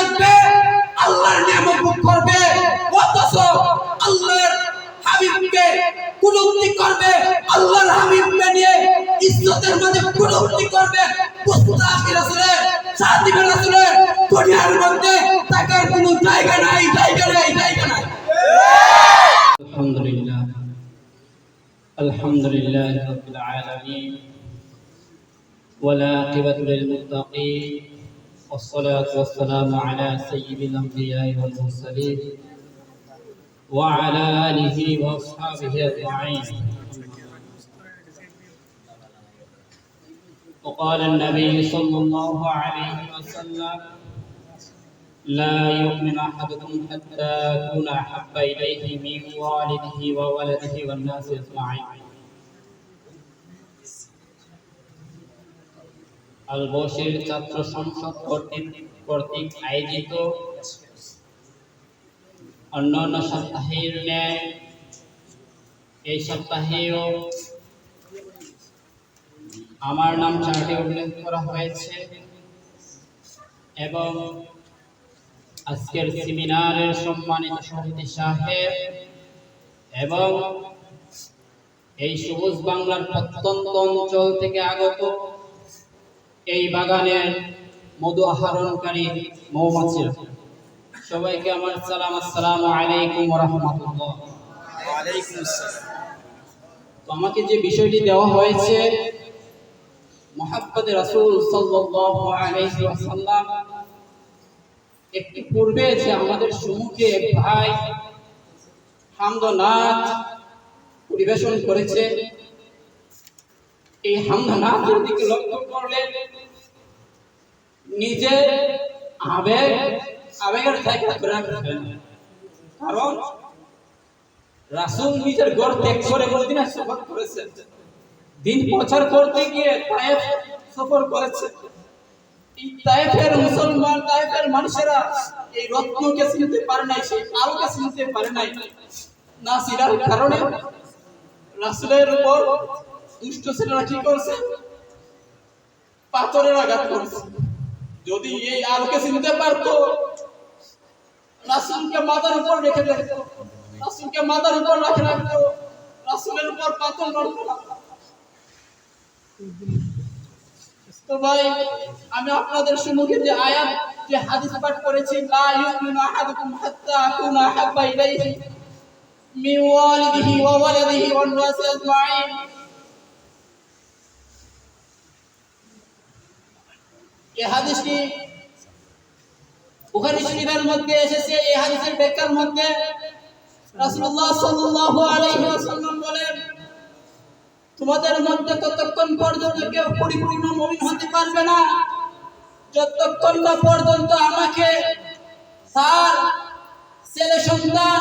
থাকবে আল্লাহর নিয়ামত ভোগ করবে, অথচ আল্লাহর হাবিবকে কুলুপ্তি করবে, আল্লাহর হাবিবকে নিয়ে ইজ্জতের মাঝে কুলুপ্তি করবে। মুস্তাফি রাসূলের সাহাবী রাসূলের দুনিয়ার মধ্যে তাকার কোনো জায়গা নাই জায়গা নাই জায়গা নাই। আলহামদুলিল্লাহ আলহামদুলিল্লাহ রাব্বিল আলামিন ওয়া লা লিল মুত্তাকিন। والصلاة والسلام على سيد الأنبياء والمرسلين وعلى آله وأصحابه أجمعين. وقال النبي صلى الله عليه وسلم لا يؤمن أحدكم حتى أكون أحب إليه من والده وولده والناس أجمعين. আলবশির ছাত্র সংসদ কর্তৃক কর্তৃক আয়োজিত অন্যান্য সপ্তাহের ন্যায় এই সপ্তাহেও আমার নাম চারটি উল্লেখ করা হয়েছে এবং আজকের সেমিনারের সম্মানিত সভাপতি সাহেব এবং এই সবুজ বাংলার প্রত্যন্ত অঞ্চল থেকে আগত এই বাগানের মধু আহরণকারী মৌমাছিরা। সবাইকে আমার সালাম, আসসালামু আলাইকুম রহমতুল্লাহ। তো আমাকে যে বিষয়টি দেওয়া হয়েছে, মোহাম্মদ রাসূল আলাইহি একটি পূর্বে যে আমাদের সম্মুখে এক ভাই হামদ নাচ পরিবেশন করেছে এই হামদ নাচের দিকে লক্ষ্য করলে নিজে আবেগ, আবেগের জায়গা ধরে রাখবেন। কারণ রাসূল নিজের ঘর ত্যাগ করে মদিনা সফর করেছেন। দিন প্রচার করতে গিয়ে তায়েফ সফর করেছে এই তায়েফের মুসলমান, তায়েফের মানুষেরা এই রত্নকে চিনতে পারে নাই, সেই আলোকে চিনতে পারে নাই। না সিরার কারণে রাসূলের উপর দুষ্ট ছেলেরা কি করছে? পাথরের আঘাত করছে। যদি এই আলোকে চিনতে পারতো, রাসূলকে মাথার উপর রেখে রাসূলকে মাথার উপর রেখে রাখতো রাসূলের উপর পাথর তো ভাই, আমি আপনাদের সম্মুখে যে আয়াত, যে হাদিস পাঠ করেছি, লা ইউমিনু আহাদুকুম হাত্তা আকুনা ইলাইহি মিন ওয়ালিদিহি ওয়া ওয়ালাদিহি ওয়ান নাসি আজমাইন। হাদিসটি বুখারী শরীফের মধ্যে এসেছে, এই হাদিসের ব্যাখ্যার মধ্যে রাসূলুল্লাহ সাল্লাল্লাহু আলাইহি ওয়াসাল্লাম বলেন, তোমাদের মধ্যে ততক্ষণ পর্যন্ত কেউ পরিপূর্ণ মমিন হতে পারবে না। যতক্ষণ না পর্যন্ত আমাকে তার ছেলে সন্তান,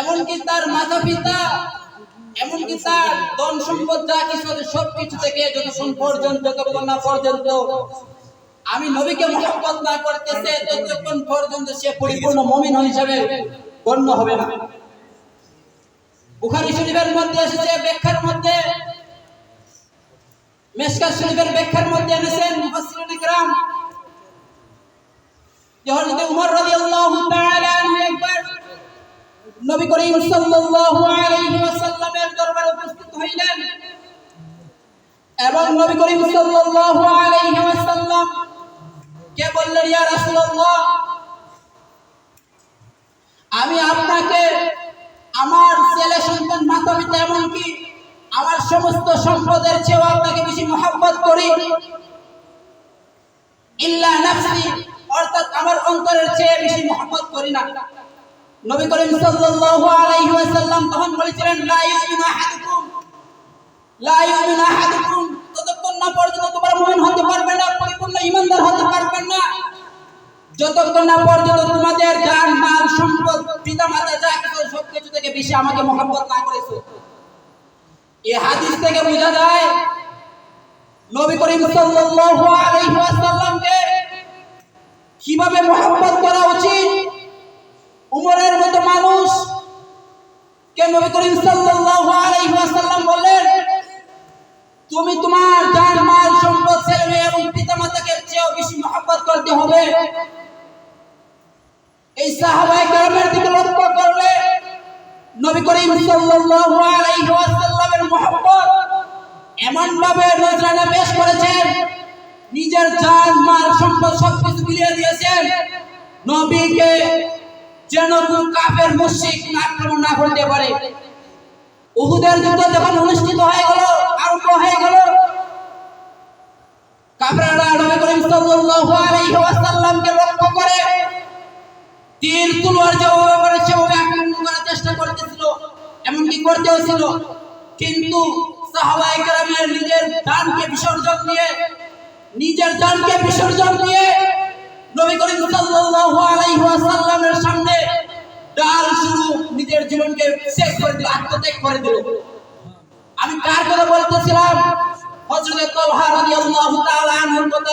এমনকি তার মাতা পিতা এমনকি তার ধন সম্পদ যা কিছু সব কিছু থেকে যতক্ষণ পর্যন্ত, যতক্ষণ না পর্যন্ত আমি নবীকে মহব্বত না করতেছে ততক্ষণ পর্যন্ত সে পরিপূর্ণ মমিন হিসাবে গণ্য হবে না। বুখারী শরীফের মধ্যে এসেছে, ব্যাখ্যার মধ্যে মেশকাত শরীফের ব্যাখ্যার মধ্যে এনেছেন মুফাসসিরুন ইকরাম। যে হযরত উমর রাদিয়াল্লাহু তাআলা আনহু একবার নবী করিম সাল্লাল্লাহু আলাইহি ওয়াসাল্লামের দরবারে উপস্থিত হইলেন এবং নবী করিম সাল্লাল্লাহু আলাইহি ওয়াসাল্লাম কে বললেন, ইয়া রাসূলুল্লাহ? আমি আপনাকে, আমার ছেলে সন্তান মাতা পিতা এমনকি আমার সমস্ত সম্পদের চেয়েও আপনাকে বেশি মহাব্বত করি। ইল্লা নাফসি, অর্থাৎ আমার অন্তরের চেয়ে বেশি মহাব্বত করি না। নবী করিম সাল্লাল্লাহু আলাইহি ওয়াসাল্লাম তখন বলেছিলেন, লা ইউমিনু আহাদুকুম, লা ইউমিনু আহাদুকুম। ততক্ষণ না পর্যন্ত তোমরা মুমিন হতে পারবে না ঈমানদার হতে না। যতক্ষণ না পর্যন্ত তোমাদের জান, মাল, সম্পদ পিতা মাতা যা কিছু থেকে বেশি আমাকে না করেছ। হাদিস থেকে বোঝা যায়, নবী করিম সাল্লাল্লাহু আলাইহি ওয়াসাল্লামকে কীভাবে মহব্বত করা উচিত? উমরের মতো মানুষ কে নবী করিম সাল্লাল্লাহু আলাইহি ওয়াসাল্লাম এই কেরামের দিকে লক্ষ্য করলে নবী করিম সাল্লাল্লাহু আলাইহি ওয়াসাল্লামের মহব্বত এমন ভাবে নজরানা পেশ করেছেন, নিজের জান, মাল, সম্পদ সবকিছু বিলিয়ে দিয়েছেন, নবীকে যেন কোন কাফের, মুশরিক, আক্রমণ না করতে পারে। উহুদের যুদ্ধ যখন অনুষ্ঠিত হয়ে গেল, আরম্ভ হয়ে গেল সাল্লাল্লাহু লক্ষ্য করে তীর তলোয়ার যেভাবে করেছে ওভাবে আক্রমণ করার চেষ্টা করতেছিল, এমনকি করতেও ছিল। কিন্তু সাহাবায়ে নিজের জানকে বিসর্জন দিয়ে, নিজের জানকে বিসর্জন দিয়ে নবী করিম সাল্লাল্লাহু আলাইহি ওয়াসাল্লামের সামনে ডাল শুরু নিজের জীবনকে শেষ করে দিল, আত্মত্যাগ করে দিল। আমি কার কথা বলতেছিলাম? হযরত তালহা রাদিয়াল্লাহু তাআলা আনহুর কথা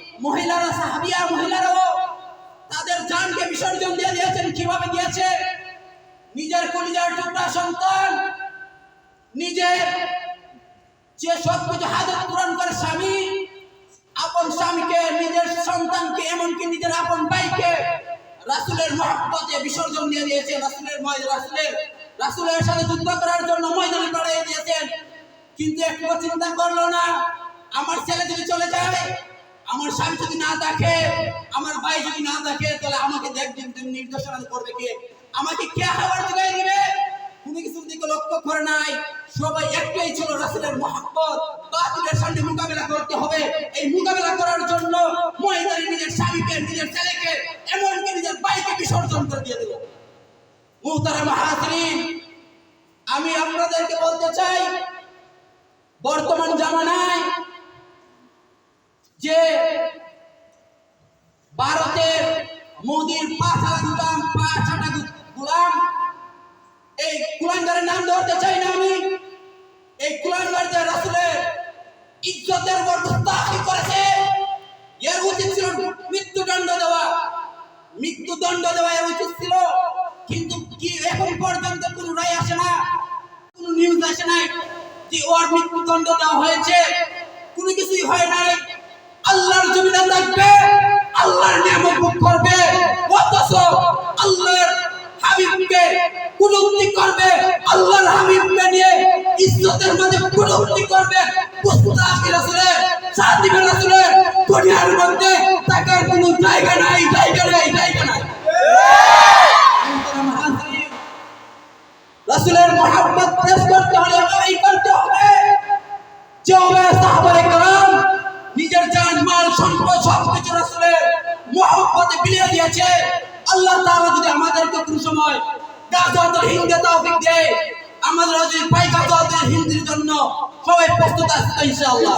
মহিলারা সাহাবিয়া মহিলারাও তাদের জানকে বিসর্জন দিয়ে দিয়েছেন। কীভাবে দিয়েছে? নিজের কলিজার টুকরা সন্তান, নিজের যে সব কিছু হাজত পূরণ করে স্বামী, আপন স্বামীকে, নিজের সন্তানকে, এমনকি নিজের আপন ভাইকে রাসুলের মহব্বতে বিসর্জন দিয়ে দিয়েছে। রাসুলের ময় রাসুলের রাসুলের সাথে যুদ্ধ করার জন্য ময়দানে পাঠিয়ে দিয়েছেন। কিন্তু একটু চিন্তা করল না। আমার ছেলে যদি চলে যায় আমার স্বামী যদি না দেখে, আমার ভাই যদি না দেখে, তাহলে আমাকে দেখবেন নির্দেশনা করবে কে? আমাকে কে খাবার যোগাই দিবে? কোনো কিছুর দিকে লক্ষ্য করে নাই, সবাই একটাই ছিল রাসুলের মহব্বত। বাতিলের সামনে মোকাবেলা করতে হবে। এই মোকাবেলা করার জন্য মহিলারি নিজের স্বামীকে, নিজের ছেলেকে, এমনকি নিজের ভাইকে বিসর্জন করে দিয়ে দিল। মুহতারা মাহাতিন আমি আপনাদেরকে বলতে চাই, বর্তমান জামানায় যে ভারতের মোদির পাঁচা গুলাম পাঁচাটা গুলাম, এই কুলাঙ্গারের নাম ধরতে চাই না আমি। এই কুলাঙ্গার যে রাসুলের ইজ্জতের উপর মুস্তাহি করেছে। এর উচিত ছিল মৃত্যুদণ্ড দেওয়া। মৃত্যুদণ্ড দেওয়া এর উচিত ছিল। কিন্তু কি এখন পর্যন্ত কোনো রায় আসে না, কোনো নিউজ আসে নাই যে ওর মৃত্যুদণ্ড দেওয়া হয়েছে। কোনো কিছুই হয় নাই। আল্লাহর জমিনে থাকবে, আল্লাহর নিয়ামত ভোগ করবে, অথচ আল্লাহর হাবিবকে কুলুপ্তি করবে, আল্লাহর হাবিবকে নিয়ে ইজ্জতের মাঝে কুলুপ্তি করবে মুস্তাফি রাসূলের সাদিব রাসূলের দুনিয়ার মধ্যে তাকার কোনো জায়গা নাই। মহব্বতে বিলিয়ে দিয়েছে। আল্লাহ তাআলা যদি আমাদেরকে কোন সময় গাজাতুল হিন্দে তৌফিক দেয় আমাদের যদি পাই গাজাতুল হিন্দের জন্য সবাই প্রস্তুত আছে ইনশাআল্লাহ।